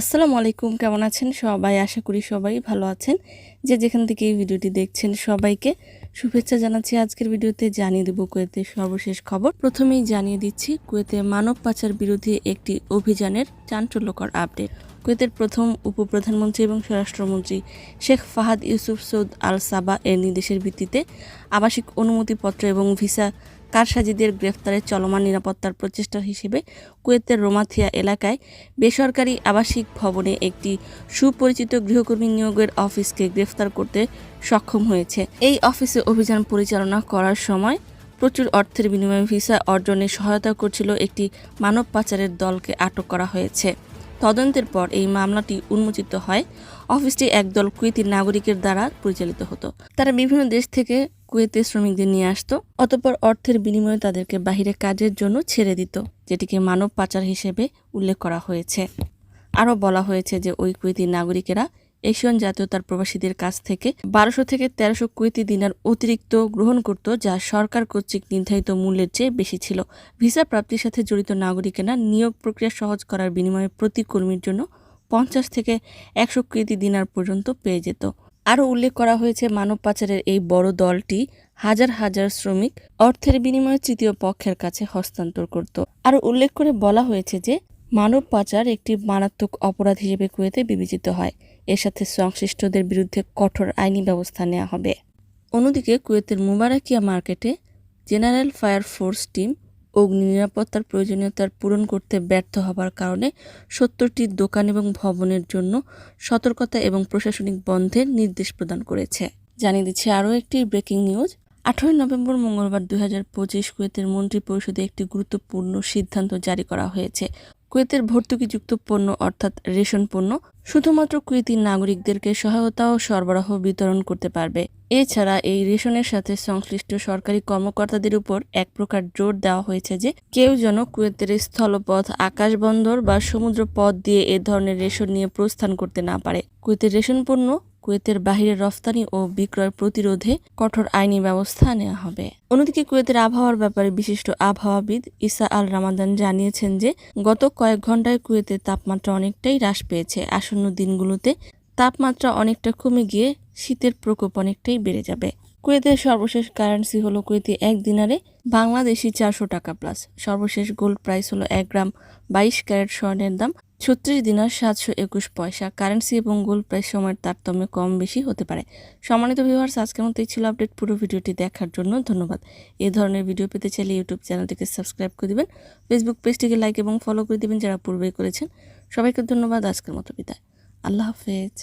আসসালামু আলাইকুম, কেমন আছেন সবাই? আশা করি সবাই ভালো আছেন। যে যেখান থেকে এই ভিডিওটি দেখছেন সবাইকে শুভেচ্ছা জানাচ্ছি। আজকের ভিডিওতে জানিয়ে দেব কুয়েতের সর্বশেষ খবর। প্রথমেই জানিয়ে দিচ্ছি, কুয়েতে মানব পাচার বিরোধী একটি অভিযানের চাঞ্চল্যকর আপডেট। কুয়েতের প্রথম উপপ্রধানমন্ত্রী এবং স্বরাষ্ট্রমন্ত্রী শেখ ফাহাদ ইউসুফ সৌদ আল সাবা এর নির্দেশের ভিত্তিতে আবাসিক অনুমতিপত্র এবং ভিসা কারসাজিদের গ্রেফতারের চলমান নিরাপত্তার প্রচেষ্টা হিসেবে কুয়েতের রোমাথিয়া এলাকায় বেসরকারি আবাসিক ভবনে একটি সুপরিচিত গৃহকর্মী নিয়োগের অফিসকে গ্রেফতার করতে সক্ষম হয়েছে। এই অফিসে অভিযান পরিচালনা করার সময় প্রচুর অর্থের বিনিময়ে ভিসা অর্জনে সহায়তা করছিল একটি মানব পাচারের দলকে আটক করা হয়েছে। তদন্তের পর এই মামলাটি উন্মোচিত হয়। অফিসটি একদল কুয়েতি নাগরিকের দ্বারা পরিচালিত হতো। তারা বিভিন্ন দেশ থেকে কুয়েতে শ্রমিকদের নিয়ে আসতো, অতপর অর্থের বিনিময়ে তাদেরকে বাহিরে কাজের জন্য ছেড়ে দিত, যেটিকে মানব পাচার হিসেবে উল্লেখ করা হয়েছে। আরও বলা হয়েছে যে ওই কুয়েতি নাগরিকেরা এশিয়ান জাতীয়তার প্রবাসীদের কাছ থেকে বারোশো থেকে তেরোশো কুয়েতি দিনার অতিরিক্ত গ্রহণ করত, যা সরকার কর্তৃক নির্ধারিত মূল্যের চেয়ে বেশি ছিল। ভিসা প্রাপ্তির সাথে জড়িত নাগরিকেরা নিয়োগ প্রক্রিয়া সহজ করার বিনিময়ে প্রতি কর্মীর জন্য পঞ্চাশ থেকে একশো কুয়েতি দিনার পর্যন্ত পেয়ে যেত। আরও উল্লেখ করা হয়েছে, মানব পাচারের এই বড় দলটি হাজার হাজার শ্রমিক অর্থের বিনিময়ে তৃতীয় পক্ষের কাছে হস্তান্তর করত। আরও উল্লেখ করে বলা হয়েছে যে, মানব পাচার একটি মারাত্মক অপরাধ হিসেবে কুয়েতে বিবেচিত হয়। এর সাথে সংশ্লিষ্টদের বিরুদ্ধে কঠোর আইনি ব্যবস্থা নেওয়া হবে। অন্যদিকে কুয়েতের মুবারাকিয়া মার্কেটে জেনারেল ফায়ার ফোর্স টিম অগ্নি নিরাপত্তার প্রয়োজনীয়তার পূরণ করতে ব্যর্থ হবার কারণে সত্তরটি দোকান এবং ভবনের জন্য সতর্কতা এবং প্রশাসনিক বন্ধের নির্দেশ প্রদান করেছে। জানিয়ে দিচ্ছে আরও একটি ব্রেকিং নিউজ। আঠারোই নভেম্বর মঙ্গলবার দুই হাজার পঁচিশ কুয়েতের মন্ত্রী পরিষদে একটি গুরুত্বপূর্ণ সিদ্ধান্ত জারি করা হয়েছে। কুয়েতের ভর্তুকিযুক্ত পণ্য অর্থাৎ রেশন পণ্য শুধুমাত্র কুয়েতি নাগরিকদেরকে সহায়তা ও সরবরাহ বিতরণ করতে পারবে। এছাড়া এই রেশনের সাথে সংশ্লিষ্ট সরকারি কর্মকর্তাদের উপর এক প্রকার জোর দেওয়া হয়েছে যে, কেউ যেন কুয়েতের স্থলপথ, আকাশ বন্দর বা সমুদ্র পথ দিয়ে এ ধরনের রেশন নিয়ে প্রস্থান করতে না পারে। কুয়েতের রেশন পণ্য কুয়েতের বাহিরে রফতানি ও বিক্রয় প্রতিরোধে কঠোর আইনি ব্যবস্থা নেওয়া হবে। অন্যদিকে কুয়েতের আবহাওয়ার ব্যাপারে বিশিষ্ট আবহাওয়াবিদ ইসা আল রামাদান জানিয়েছেন যে, গত কয়েক ঘন্টায় কুয়েতের তাপমাত্রা অনেকটাই হ্রাস পেয়েছে। আসন্ন দিনগুলোতে তাপমাত্রা অনেকটা কমে গিয়ে শীতের প্রকোপ অনেকটাই বেড়ে যাবে। কুয়েতের সর্বশেষ কারেন্সি হলো কুয়েতে এক দিনারে বাংলাদেশি চারশো টাকা প্লাস। সর্বশেষ গোল্ড প্রাইস হলো এক গ্রাম বাইশ ক্যারেট স্বর্ণের দাম ছত্রিশ দিনার সাতশো একুশ পয়সা। কারেন্সি এবং গোল্ড প্রাইস সময়ের তারতম্যে কম বেশি হতে পারে। সম্মানিত ভিউয়ার্স আজকের মতো এই ছিল আপডেট পুরো ভিডিওটি দেখার জন্য ধন্যবাদ। এই ধরনের ভিডিও পেতে চাইলে ইউটিউব চ্যানেলটিকে সাবস্ক্রাইব করে দেবেন ফেসবুক পেজটিকে লাইক এবং ফলো করে দেবেন যারা পূর্বেই করেছেন। সবাইকে ধন্যবাদ, আজকের মতো বিদায়। আল্লাহ হাফেজ।